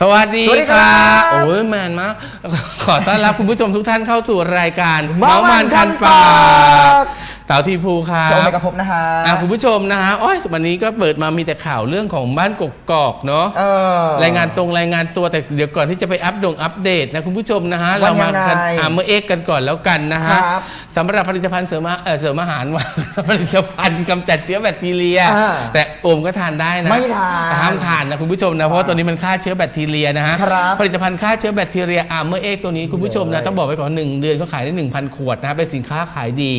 สวัสดีสวัสดีคครัรับ บ โอ้ยแมนมาก ขอต้อนรับคุณผู้ชมทุกท่านเข้าสู่รายการเมามันคันปาก เต่าทีภูครัโชว์บไปกับผมนะฮะอะคุณผู้ชมนะฮะโอ้ยวันนี้ก็เปิดมามีแต่ข่าวเรื่องของบ้านกกอกเนาะเออรายงานตรงรายงานตัวแต่เดี๋ยวก่อนที่จะไปอัปดงอัปเดตนะคุณผู้ชมนะฮะว่าเรามายังไงกันอาเมอเอ็กกันก่อนแล้วกันนะฮะครับสำหรับผลิตภัณฑ์เสริมอาเอ่อเสริมอาหารว่าผลิตภัณฑ์กำจัดเชื้อแบคทีเรียอ่าแต่โอมก็ทานได้นะไม่ทานแต่ห้ามทานนะคุณผู้ชมนะเพราะว่าตัวนี้มันฆ่าเชื้อแบคทีเรียนะฮะครับผลิตภัณฑ์ฆ่าเชื้อแบคทีเรียอาร์เมอร์เอ็กตัวนี้คุณผู้ชมเลนะยต้องบอกไว้ก่อนหนึ่งเดือนเขาขายได้1,000 ขวดนะเป็นสินค้าขายดี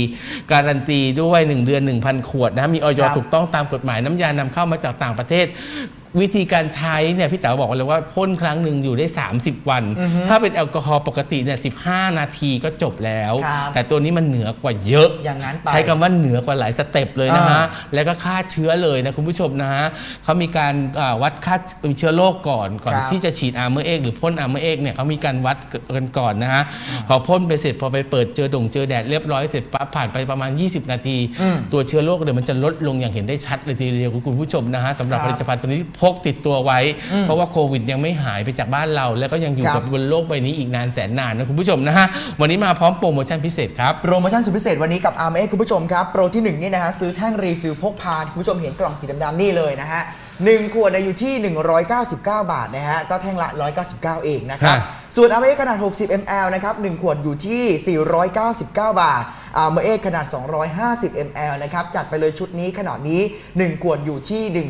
การันตีด้วย 1 เดือน 1,000 ขวดนะมีออยครับถูกต้องตามกฎหมายน้ำยานำเข้ามาจากต่างประเทศ วิธีการใช้เนี่ยพี่เต๋อบอกเลยว่าพ่นครั้งหนึ่งอยู่ได้ 30 วัน ถ้าเป็นแอลกอฮอล์ปกติเนี่ย15นาทีก็จบแล้ว ครับแต่ตัวนี้มันเหนือกว่าเยอะ อย่างนั้นไปใช้คำว่าเหนือกว่าหลายสเต็ปเลยนะฮะ อ่า แล้วก็ฆ่าเชื้อเลยนะคุณผู้ชมนะฮะเขามีการอ่าวัดค่าเชื้อโรคก่อนก่อนครับที่จะฉีดอาร์เมอร์เอ็กหรือพ่นอาร์เมอร์เอ็กเนี่ยเขามีการวัดกันก่อนนะฮะพอพ่นไปเสร็จพอไปเปิดเจอด่งเจอแดดเรียบร้อยเสร็จปั๊บผ่านไปประมาณ 20 นาทีอืมตัวเชื้อโรคเนี่ยมันจะลดลงอย่างเห็นได้ชัดเลยทีเดียวคุณผู้ชมนะฮะสำหรับครับ ผลิตภัณฑ์ตัวนี้พกติดตัวไว้ เพราะว่าโควิดยังไม่หายไปจากบ้านเรา แล้วก็ยังอยู่ครักับบบนโลกใบนี้อีกนานแสนนานนะคุณผู้ชมนะฮะวันนี้มาพร้อมโปรโมชั่นพิเศษครับ โปรโมชั่นสุดพิเศษวันนี้กับ r m a คุณผู้ชมครับ โปรที่1นี่นะฮะซื้อแท่งรีฟิลพกพาคุณผู้ชมเห็นกล่องสีดำๆนี่เลยนะฮะ หนึ่งขวดเนี่ยอยู่ที่ 199 บาทนะฮะก็แท่งละ 199 เองนะครับฮะส่วน r m a ขนาด 60 ml นะครับหนึ่งขวดอยู่ที่ 499 บาท r m a ขนาด 250 ml นะครับจัดไปเลยชุดนี้ขนาดนี้ 1 ขวดอยู่ที่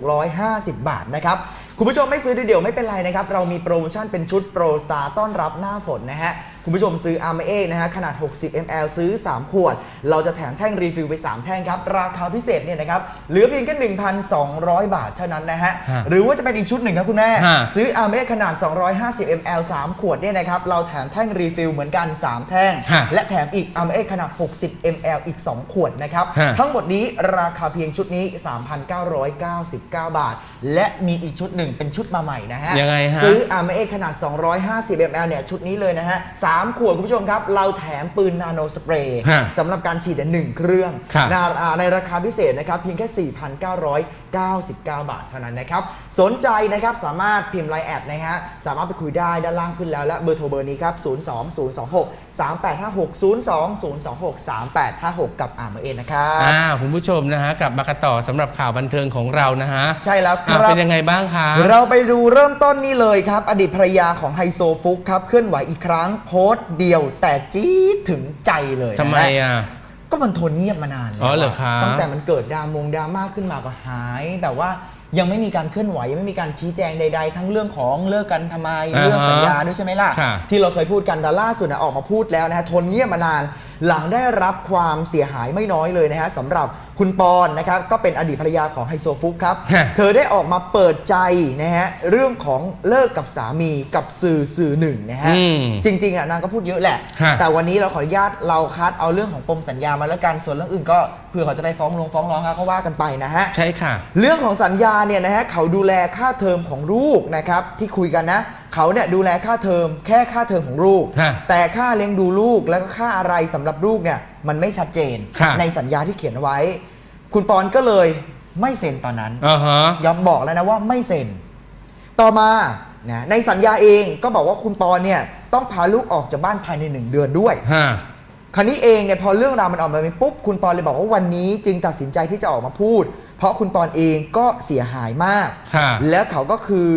1,650 บาทนะครับคุณผู้ชมไม่ซื้อเดียวๆไม่เป็นไรนะครับเรามีโปรโมชั่นเป็นชุดโปรสตาร์ต้อนรับหน้าฝนนะฮะ คุณผู้ชมซื้อ a r m a นะฮะขนาด 60 ml ซื้อ 3 ขวด เราจะแถมแท่งรีฟิลไป 3 แท่งครับ ราคาพิเศษเนี่ยนะครับเหลือเพียงแค่ 1,200 บาทเท่านั้นนะฮะฮะหรือว่าจะเป็นอีกชุดหนึ่งครับคุณแม่ ฮะ ซื้อ a r m a ขนาด 250 ml 3 ขวดเนี่ยนะครับเราแถมแท่งรีฟิลเหมือนกัน 3 แท่ง ฮะและแถมอีก a r m a ขนาด 60 ml อีก 2 ขวดนะครับฮะ ทั้งหมดนี้ราคาเพียงชุดนี้ 3,999 บาท และมีอีกชุดหนึ่งเป็นชุดมาใหม่นะฮะ ยังไงฮะ ซื้อ a r m a ขนาด 250 ml เนี่ย ชุดนี้เลยนะฮะ3 ขวดคุณผู้ชมครับ เราแถมปืนนาโนสเปรย์ฮะสำหรับการฉีดเนี่ยหนึ่งเครื่องครับนาอ่าในราคาพิเศษนะครับเพียงแค่ 4,999 บาทเท่านั้นนะครับ สนใจนะครับสามารถพิมพ์ไลน์แอดนะฮะสามารถไปคุยได้ด้านล่างขึ้นแล้ว และเบอร์โทรเบอร์นี้ครับ 02026 3856 02026 3856 กับ a r m a นะครับ อ่าคุณผู้ชมนะฮะกลับมากันต่อสำหรับข่าวบันเทิงของเรานะฮะใช่แล้วคอะรับ เป็นยังไงบ้างคะ เราไปดูเริ่มต้นนี่เลยครับ อดีตภรรยาของไฮโซฟุกครับ เคลื่อนไหวอีกครั้ง โพสต์เดียวแต่จี๊ดถึงใจเลยนะฮะทำไมอะ ก็มันทนเงียบมานานแล้วอ๋อเหรอคะตั้งแต่มันเกิดดรามงดราม่าขึ้นมาก็หายแบบว่ายังไม่มีการเคลื่อนไหวยังไม่มีการชี้แจงใด ๆ ทั้งเรื่องของเลิกกันทำไมอ่าฮะเรื่องสัญญาด้วยใช่ไหมล่ะ ค่ะที่เราเคยพูดกันแต่ล่าสุดนะออกมาพูดแล้วนะฮะทนเงียบมานาน หลังได้รับความเสียหายไม่น้อยเลยนะฮะสำหรับคุณปอนนะครับก็เป็นอดีตภรรยาของไฮโซฟุกครับฮะเธอได้ออกมาเปิดใจนะฮะเรื่องของเลิกกับสามีกับสื่อสื่อหนึ่งนะฮะอืมจริงๆอะนางก็พูดเยอะแหละ ฮะ แต่วันนี้เราขออนุญาตเราคัดเอาเรื่องของปมสัญญามาแล้วกันส่วนเรื่องอื่นก็เผื่อเขาจะไปฟ้องลงฟ้องร้องก็ว่ากันไปนะฮะ ใช่ค่ะ เรื่องของสัญญาเนี่ยนะฮะเขาดูแลค่าเทอมของลูกนะครับที่คุยกันนะ เขาเนี่ยดูแลค่าเทอมแค่ค่าเทอมของลูก ฮะแต่ค่าเลี้ยงดูลูกแล้วก็ค่าอะไรสำหรับลูกเนี่ยมันไม่ชัดเจนค่ะในสัญญาที่เขียนไว้ คุณปอนก็เลยไม่เซ็นตอนนั้น อ่าฮะ ยอมบอกแล้วนะว่าไม่เซ็น ต่อมานะในสัญญาเองก็บอกว่าคุณปอนเนี่ยต้องพาลูกออกจากบ้านภายในหนึ่งเดือนด้วย ฮะ คราวนี้เองเนี่ยพอเรื่องราวมันออกมาเป็นปุ๊บคุณปอนเลยบอกว่าวันนี้จึงตัดสินใจที่จะออกมาพูด เพราะคุณปอนเองก็เสียหายมากค่ะแล้วเขาก็คือ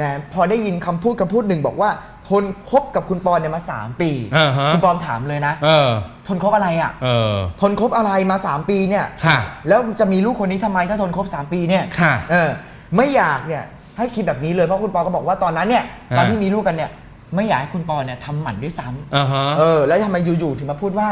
นะพอได้ยินคำพูดคำพูดหนึ่งบอกว่า ทนคบกับคุณปอนเนี่ยมา 3 ปี อ่าฮะ คุณปอนถามเลยนะ เออ ทนคบอะไรอะ่ะ เออ ทนคบอะไรมา 3 ปีเนี่ย ค่ะ แล้วจะมีลูกคนนี้ทำไมถ้าทนคบ3 ปีเนี่ยค่ะ เออ ไม่อยากเนี่ยให้คิดแบบนี้เลยเพราะคุณปอก็บอกว่าตอนนั้นเนี่ยตอนอ่าที่มีลูกกันเนี่ยไม่อยากให้คุณปอเนี่ยทำหมันด้วยซ้ำอ่าฮะ เออแล้วทำไมอยู่ๆถึงมาพูดว่า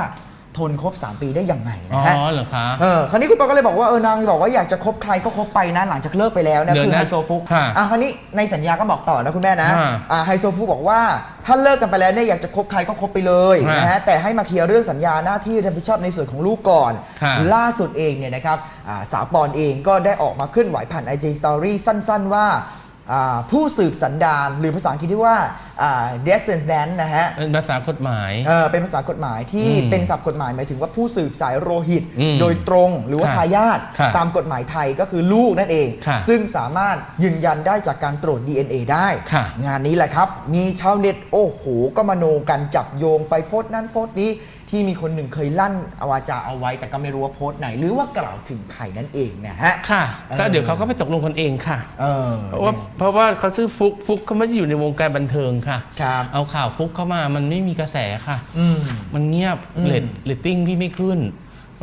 ทนคบ3 ปีได้ยังไงอ๋นะฮะอเหรอคะ เออคราวนี้คุณปอก็เลยบอกว่าเออนางบอกว่าอยากจะคบใครก็คบไปนะหลังจากเลิกไปแล้วนะเดี๋ยวคือนะไฮโซฟุกค่ะอะคราวนี้ในสัญญาก็บอกต่อนะคุณแม่นะอ่าอ่าไฮโซฟุกบอกว่าถ้าเลิกกันไปแล้วเนี่ยอยากจะคบใครก็คบไปเลยฮะนะฮะแต่ให้มาเคลียร์เรื่องสัญญาหน้าที่รับผิดชอบในส่วนของลูกก่อน ค่ะ ล่าสุดเองเนี่ยนะครับอ่าสาวปอนเองก็ได้ออกมาเคลื่อนไหวผ่าน IG Story สั้น ๆ ว่าอ่า ผู้สืบสันดานหรือภาษาอังกฤษที่ว่าอ่า descendant นะฮะเป็นภาษากฎหมาย เออเป็นภาษากฎหมายที่อืมเป็นศัพท์กฎหมายหมายถึงว่าผู้สืบสายโลหิตอืมโดยตรงหรือว่าค่ะทายาทค่ะตามกฎหมายไทยก็คือลูกนั่นเองค่ะซึ่งสามารถยืนยันได้จากการตรวจ DNA ได้ค่ะงานนี้แหละครับ มีชาวเน็ต โอ้โห ก็มโนกันจับโยงไปโพสต์นั้นโพสต์นี้ ที่มีคนหนึ่งเคยลั่นอวาจาเอาไว้ แต่ก็ไม่รู้ว่าโพสต์ไหน หรือว่ากล่าวถึงใครนั่นเองนะฮะ ค่ะก็เออเดี๋ยวเขาก็ไปตกลงกันเองค่ะ เออ เพราะว่าเพราะว่าเขาซื้อฟุกฟุกเขาไม่ได้อยู่ในวงการบันเทิงค่ะ ครับเอาข่าวฟุกเข้ามามันไม่มีกระแสค่ะ อืม มันเงียบอืมเลตเลตติ้งพี่ไม่ขึ้น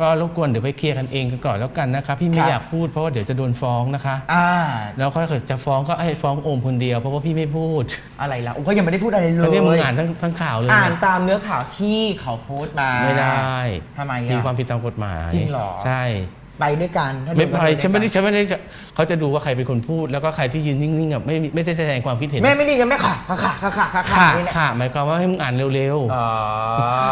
ก็รบกวนเดี๋ยวไปเคลียร์กันเองกันก่อนแล้วกันนะคะพี่ไม่ครับอยากพูดเพราะว่าเดี๋ยวจะโดนฟ้องนะคะ อ่า แล้วก็ถ้าเกิดจะฟ้องก็ให้ฟ้องโอมคนเดียวเพราะว่าพี่ไม่พูดอะไรล่ะผมก็ยังไม่ได้พูดอะไรเลตอนนี้มึงย อ่านทั้งทั้งข่าวเลยอ่านนะตามเนื้อข่าวที่เขาโพสต์มาไม่ได้ทำไมมีอะ ความผิดตามกฎหมายจริงเหรอ ใช่ ไปด้วยกันถ้าไม่ดูก็ไปด้วยฉันไม่ได้กัฉันไม่ได้จะเขาจะดูว่าใครเป็นคนพูด แล้วก็ใครที่ยืนนิ่งๆอะไม่ไม่ได้แสดงความคิดเห็นแม่ไม่ดีกันแม่ค่ะค่ะค่ะค่ะค่ะค่ะค่ะนี่แหละค่ะหมายความว่าให้มึงอ่านเร็วอ๋อ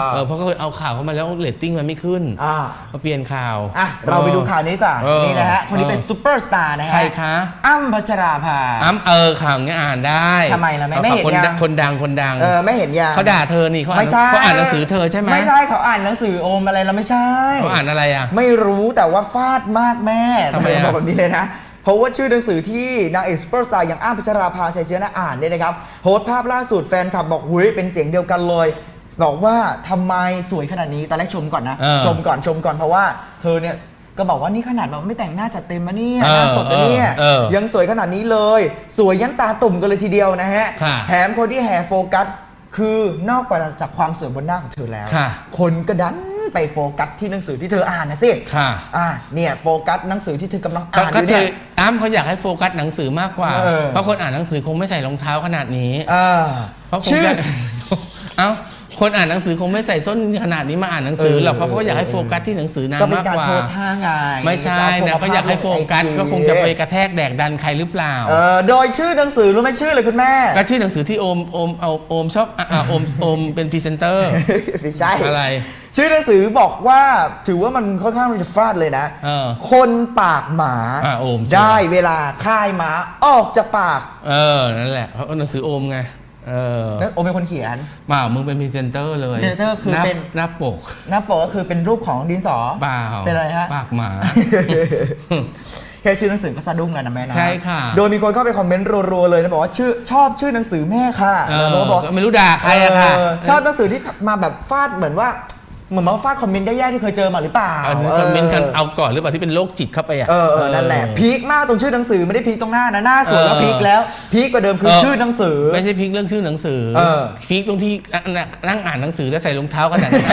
ๆเออเพราะเขาเอาข่าวเข้ามาแล้วเรตติ้งมันไม่ขึ้นอ่าเขาเปลี่ยนข่าว อะเราไปดูข่าวนี้ดีกว่อนเออนี่นะฮะคนนี้เป็นเออ ซูเปอร์สตาร์นะฮะใครคะอ้ำพัชราภา อ้ำเออข่าวเนี้ยอ่านได้ทำไมล่ะไม่ไม่เห็นคนยังคนดังคนดังเออไม่เห็นยังเขาด่าเธอนี่เขาอ่าไม่นใช่เขาอ่านหนังสือเธอใช่ไหมไม่ใช่เขาอ่านหนังสือโอมอะไรเราไม่ใช่ เขาอ่านอะไรอะ ไม่รู้แต่ว่าฟาดมากแม่ทำไมอะ บอกแบบนี้เลยนะ เพราะว่าชื่อหนังสือที่นางเอกซูเปอร์สตาร์อย่างอ้ำพัชราภาชัยเชื้อนะอ่านเนี่ยนะครับโพสต์ภาพล่าสุดแฟนคลับบอกหุยเป็นเสียงเดียวกันเลย บอกว่าทำไมสวยขนาดนี้ตอนแรกชมก่อนนะ เออชมก่อนชมก่อนเพราะว่าเธอเนี่ยก็บอกว่านี่ขนาดแบบไม่แต่งหน้าจัดเต็มมาเนี่ยเออหน้าสดนะเนี่ยเออเออยังสวยขนาดนี้เลย สวยยันตาตุ่มกันเลยทีเดียวนะฮะค่ะแถมคนที่แห่โฟกัสคือนอกจากความสวยบนหน้าของเธอแล้ว ค่ะ คนก็ดัน ไปโฟกัสที่หนังสือที่เธออ่านนะสิค่ะอ่าเนี่ยโฟกัสหนังสือที่เธอกำลังก็อ่านอก็ยู่เคเนี่ยยอ้ำเขาอยากให้โฟกัสหนังสือมากกว่า เออ เพราะคนอ่านหนังสือคงไม่ใส่รองเท้าขนาดนี้อ่าเพราะคงชื่อ จะ เอ้าคนอ่านหนังสือคงไม่ใส่ส้นขนาดนี้มาอ่านหนังสือหรอกเออ เพราะเขาอยากให้โฟกัสที่หนังสือนางก็เป็นมากการกว่า โพสท่าไงไม่ใช่นะก็อยากให้โฟกัสก็คงจะไปกระแทกแดกดันใครหรือเปล่า เออโดยชื่อหนังสือรู้ไหมชื่อเลยคุณแม่ ก็ชื่อหนังสือที่โอมโอมเอาโอมชอบอะอะโอมโอมเป็นพรีเซนเตอร์ ไม่ใช่อะไร ชื่อหนังสือบอกว่าถือว่ามันค่อนข้างจะฟาดเลยนะ เออคนปากหมาอะโอมได้เวลาค่ายหมาออกจากปากเออ นั่นแหละเพราะหนังสือโอมไง เออนั่นโอมเป็นคนเขียน มามึงเป็นพรีเซนเตอร์เลยพรีเซนเตอร์คือหาเป็น หน้าปกหน้าปกก็คือเป็นรูปของดินสอ เปล่าเป็นอะไรฮะ ปากหมา แค่ชื่อหนังสือก็สะดุ้งแล้วนะแม่นะใช่ค่ะ โดยมีคนเข้าไปคอมเมนต์รัวๆเลยนะบอกว่าชื่อชอบชื่อหนังสือแม่ค่ะเอแล้วอก็บอก ก็ไม่รู้ด่าใครอะค่ะ เออชอบหนังสือที่มาแบบฟาดเหมือนว่า เหมือนมาฟาดคอมเมนต์แย่ๆที่เคยเจอมาหรือเปล่าอันนี้คอมเมนต์กันเอาก่อนหรือเปล่าที่เป็นโรคจิตเข้าไปอะ เออเออนั่นแหละพีคมากตรงชื่อหนังสือไม่ได้พีคตรงหน้านะหน้าสวยแล้วเออ พีคแล้วพีคกว่าเดิมคือเออชื่อหนังสือ ไม่ใช่พลิกเรื่องชื่อหนังสือเออ พลิกตรงที่นั่งอ่านหนังสือแล้วใส่รองเท้าขนาดนั้น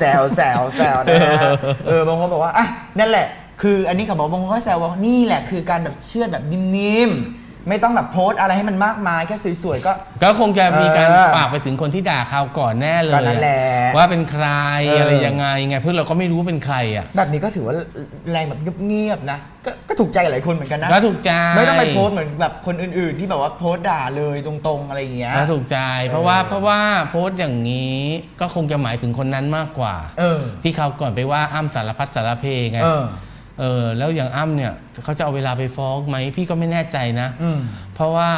แซวแซวแซวนะฮะเออบางคนบอกว่าอะนั่นแหละ คืออันนี้เขาบอกบางคนก็แซวว่านี่แหละคือการแบบเชื่อดแบบนิ่มๆ ไม่ต้องแบบโพสต์อะไรให้มันมากมายแค่สวยๆก็ ก็คงจะมีการเออฝากไปถึงคนที่ด่าข่าวก่อนแน่เลยก็นั่นแหละว่าเป็นใครเอออ อะไรยังไงไงเพื่อเราก็ไม่รู้ว่าเป็นใครอะแบบนี้ก็ถือว่าแรงแบบเงียบๆนะกก็ถูกใจหลายคนเหมือนกันนะ ก็ถูกใจไม่ต้องไปโพสต์เหมือนแบบคนอื่นๆ ที่แบบว่าโพสต์ด่าเลยตรงๆอะไรอย่างเงี้ย ก็ถูกใจ เพราะว่าเพราะว่าโพสต์อย่างนี้ก็คงจะหมายถึงคนนั้นมากกว่า เออ ที่เขาวก่อนไปว่าอ้ำสารพัดสารเพไงเออ เออแล้วอย่างอ้ำเนี่ยเขาจะเอาเวลาไปฟ้องไหมพี่ก็ไม่แน่ใจนะอืมเพราะว่า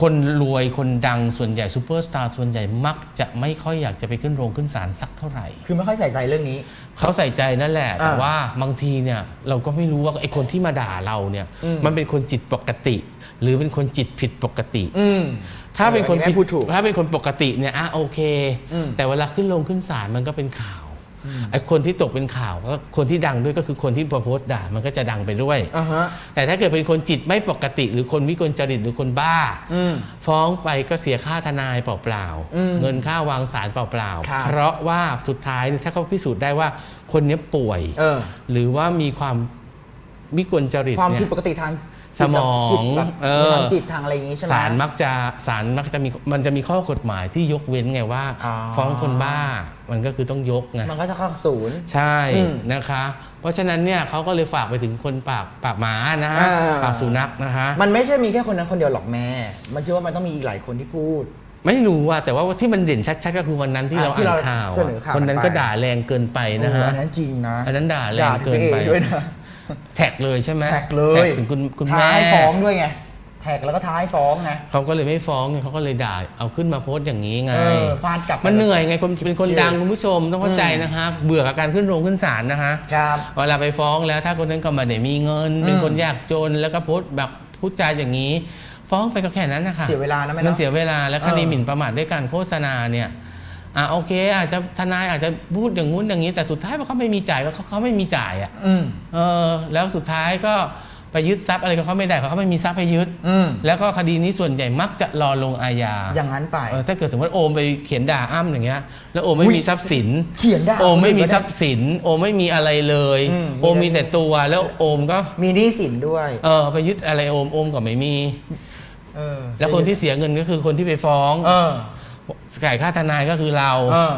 คนรวยคนดังส่วนใหญ่ซูเปอร์สตาร์ส่วนใหญ่มักจะไม่ค่อยอยากจะไปขึ้นโรงขึ้นศาลสักเท่าไหร่ คือไม่ค่อยใส่ใจเรื่องนี้ เขาใส่ใจนั่นแหละ แต่อ่าว่าบางทีเนี่ยเราก็ไม่รู้ว่าไอ้คนที่มาด่าเราเนี่ยอืมมันเป็นคนจิตปกติ หรือเป็นคนจิตผิดปกติอืมถ้าเป็นคนเอออันนี้ผิดพูดถูกถ้าเป็นคนปกติเนี่ยอะโอเคอืมแต่เวลาขึ้นลงขึ้นศาลมันก็เป็นข่าว ไอ้คนที่ตกเป็นข่าวก็คนที่ดังด้วยก็คือคนที่โพสต์ด่ามันก็จะดังไปด้วย อ่าฮะ แต่ถ้าเกิดเป็นคนจิตไม่ปกติ หรือคนวิกลจริตหรือคนบ้า อืม ฟ้องไปก็เสียค่าทนายเปล่าอืมๆเงินค่าวางสารเปล่าครับ ๆเพราะว่าสุดท้ายเนี่ยถ้าเขาพิสูจน์ได้ว่าคนเนี้ยป่วย เออ หรือว่ามีความวิกลจริตความเนี่ผิดยปกติทางสมองจิตแบบเออ ทางจิตทางอะไรอย่างงี้ใช่ไหม ศาลมักจะศาลมักจะมีมันจะมีข้อกฎหมายที่ยกเว้นไงว่า อ๋อฟ้องคนบ้า มันก็คือต้องยกไงมันก็จะเข้าศูนย์ ใช่อืมนะคะ เพราะฉะนั้นเนี่ยเขาก็เลยฝากไปถึงคนปากปากหมานะฮะอ่า ปากสุนัขนะคะ มันไม่ใช่มีแค่คนนั้นคนเดียวหรอกแม่ มันเชื่อว่ามันต้องมีอีกหลายคนที่พูด ไม่รู้ว่าแต่ว่าที่มันเด่นชัดๆ ก็คือวันนั้นที่อะเราที่อ่านเราข่าวเสนอข่าวคนนั้นไป ก็ด่าแรงเกินไปนะโอ้ฮะอันนั้นจริงนะอันนั้นด่าแรงด่าถึงเกินเอไปด้วยนะ แท็กเลยใช่ไหมแท็กเลยถึงคุณคุณท้าแม่ให้ฟ้องด้วยไง แท็กแล้วก็ท้ายฟ้องนะเขาก็เลยไม่ฟ้องไงเขาก็เลยด่าเอาขึ้นมาโพสต์อย่างนี้ไงเออฟาดกลับมันเหนื่อยไงคนเป็นคนจริงดังคุณผู้ชมต้องเข้าใจนะคะ เบื่อกับการขึ้นโรงขึ้นศาลนะคะครับเวลาไปฟ้องแล้วถ้าคนนั้นก็ไมาได้มีเงิน เป็นคนยากจนแล้วก็โพสต์แบบพูดจาอย่างนี้ ฟ้องไปก็แค่นั้นนะคะเสียเวลานะแม่มันเนาะเสียเวลาแล้วคดีเออหมิ่นประมาทด้วยการโฆษณาเนี่ยอะโอเค อาจจะทนายอาจจะพูดอย่างงู้นอย่างนี้ แต่สุดท้ายพอเขาไม่มีจ่ายก็เขาเขาไม่มีจ่ายอะอืมเออ แล้วสุดท้ายก็ ไปยึดทรัพย์อะไรก็เขาไม่ได้เขาไม่มีทรัพย์ให้ยึด อืมแล้วก็คดีนี้ส่วนใหญ่มักจะรอลงอาญาอย่างนั้นไป เออถ้าเกิดสมมติโอมไปเขียนด่าอ้ำอย่างเงี้ยแล้วโอมไม่อุ๊ยมีทรัพย์สินเขียนด่าโอมไม่มีคนอื่นก็ได้ทรัพย์สิน โอมไม่มีอะไรเลย อืม โอมมีแต่ตัวแล้วโอมก็มีหนี้สินด้วยเออไปยึดอะไรโอมโอมก็ไม่มี เออแล้วคนที่เสียเงินก็คือคนที่ไปฟ้องเออจ่ายค่าทนายก็คือเรา เออ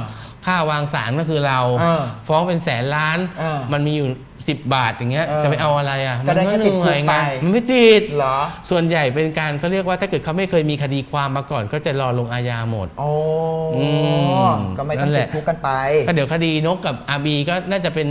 ค่าวางสารก็คือเราเออฟ้องเป็นแสนล้าน เออมันมีอยู่ 10 บาทอย่างเงี้ยเออจะไปเอาอะไรอะก็ได้แค่ติดคุกเหนื่อยไงไป มันไม่ติดเหรอ ส่วนใหญ่เป็นการเขาเรียกว่าถ้าเกิดเขาไม่เคยมีคดีความมาก่อนก็จะรอลงอาญาหมด โอ้อืมก็ไม่ต้องนั่นแหติดละ คุกกันไป ก็เดี๋ยวคดีนกกับอาบีก็น่าจะเป็น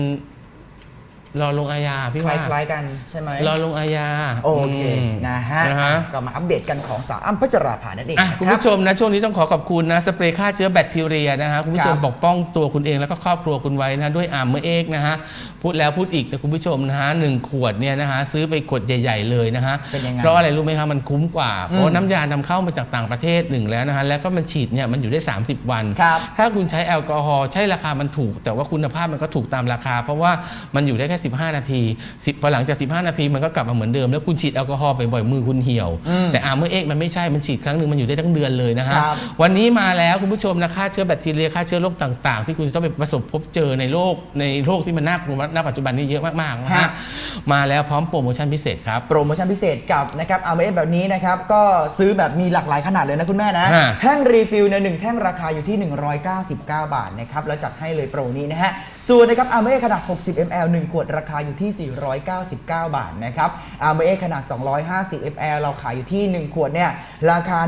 รอลงอาญาพี่คว่าล้ายๆกันใช่ไหมรอลงอาญาโอเคม นะฮะนะฮะ ก็มาอัปเดตกันของสาวอ้ำพัชราภานั่นเองอะนะคุณรับ ผู้ชมนะ ช่วงนี้ต้องขอขอบคุณนะ สเปรย์ฆ่าเชื้อแบคทีเรียนะฮะ คุณผู้ชมครับปกป้องตัวคุณเองแล้วก็ครอบครัวคุณไว้นะด้วยอาร์มเมอร์เอกนะฮะ พูดแล้วพูดอีกนะคุณผู้ชมนะฮะหนึ่งขวดเนี่ยนะฮะ ซื้อไปขวดใหญ่ ๆ เลยนะฮะเป็นยังไงเพราะอะไรรู้ไหมคะมันคุ้มกว่า เพอืราะมน้ำยานำเข้ามาจากต่างประเทศหนึ่งแล้วนะฮะ แล้วก็มันฉีดเนี่ยมันอยู่ได้ 30 วัน ครับถ้าคุณใช้แอลกอฮอล์ใช่ราคามันถูก แต่ว่าคุณภาพมันก็ถูกตามราคา เพราะว่ามันอยู่ได้แค่15 นาที10พอหลังจาก 15 นาทีมันก็กลับมาเหมือนเดิมแล้วคุณฉีดแอลกอฮอล์ไปบ่อยๆมือคุณเหี่ยวอืมแต่อาร์เมอร์เอ็กมันไม่ใช่มันฉีดครั้งหนึ่งมันอยู่ได้ทั้งเดือนเลยนะฮะครับวันนี้มาแล้วคุณผู้ชมนะฆ่าเชื้อแบคทีเรียฆ่าเชื้อโรคต่าง ๆ ที่คุณจะต้องไปประสบพบเจอในโลกในโรคที่มันน่ากลัวณปัจจุบันนี้เยอะมากๆนะฮะฮะ มาแล้วพร้อมโปรโมชั่นพิเศษครับ โปรโมชั่นพิเศษกับนะครับอาร์เอแบบนี้นะครับก็ซื้อแบบมีหลากหลายขนาดเลยนะคุณแม่นะ ฮะ แท่งรีฟิลเนี่ยหนึ่งแท่งราคาอยู่ที่ 199 บาทนะครับแล้วจัดให้เลยโปรนี้นะฮะ ส่วนนะครับอาร์เอขนาด 60 ml 1 ขวดราคาอยู่ที่ 499 บาทนะครับอาร์เอขนาด 250 ml เราขายอยู่ที่ 1 ขวดเนี่ยราคา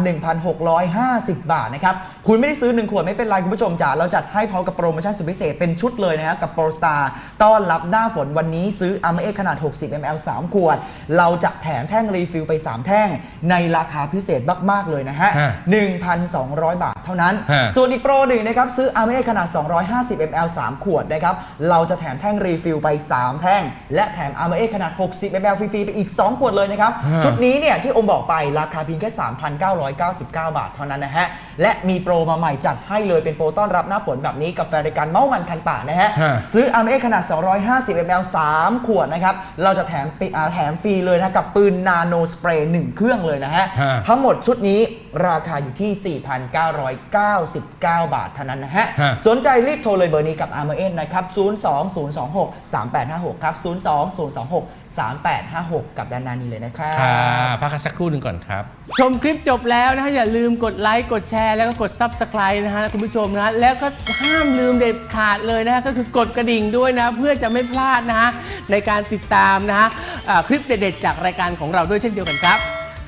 1,650 บาทนะครับคุณไม่ได้ซื้อ 1 ขวดไม่เป็นไรคุณผู้ชมจ๋าเราจัดให้พร้อมกับโปรโมชั่นสุดพิเศษเป็นชุดเลยนะครับกับโปรสตาร์ต้อนรับหน้าฝนวันนี้ซื้ออาร์เอขนาด 60 ml 3 ขวด เราจะแถมแท่งรีฟิลไป 3 แท่ง ในราคาพิเศษมากๆเลยนะฮะฮะ1,200 บาทเท่านั้นฮะส่วนอีกโปรหนึ่งนะครับซื้ออาร์เอขนาด 250 ml 3 ขวดนะครับเราจะแถมแท่งรีฟิลไป 3 แท่ง และแถมอาร์เอขนาด 60 ml ฟรีๆไปอีก 2 ขวดเลยนะครับฮะชุดนี้เนี่ยที่อมบอกไปราคาเพียงแค่ 3,999 บาทเท่านั้นนะฮะ และมีโปรมาใหม่จัดให้เลยเป็นโปรต้อนรับหน้าฝนแบบนี้กับแฟนรายการเมาส์มันคันป่ากนะฮะฮะ ซื้อ RMA ขนาด 250 ml 3 ขวดนะครับ เราจะแถมปิอ่าแถมฟรีเลยนะกับปืนนาโนสเปรย์1เครื่องเลยนะฮะฮะ ทั้งหมดชุดนี้ราคาอยู่ที่ 4,999 บาทเท่านั้นนะฮะฮะสนใจรีบโทรเลยเบอร์นี้กับ RMA นะครับ02026 3856 ครับ 02026 3856 กับด้านหน้านี้เลยนะครับค่ะพักกันสักครู่หนึ่งก่อนครับ ชมคลิปจบแล้วนะฮะอย่าลืมกดไลค์กดแชร์แล้วก็กด Subscribe นะฮะคุณผู้ชมนะฮะแล้วก็ห้ามลืมเด็ดขาดเลยนะฮะก็คือกดกระดิ่งด้วยนะ เพื่อจะไม่พลาดนะฮะในการติดตามนะฮะอ่าคลิปเด็ดๆจากรายการของเราด้วยเช่นเดียวกันครับ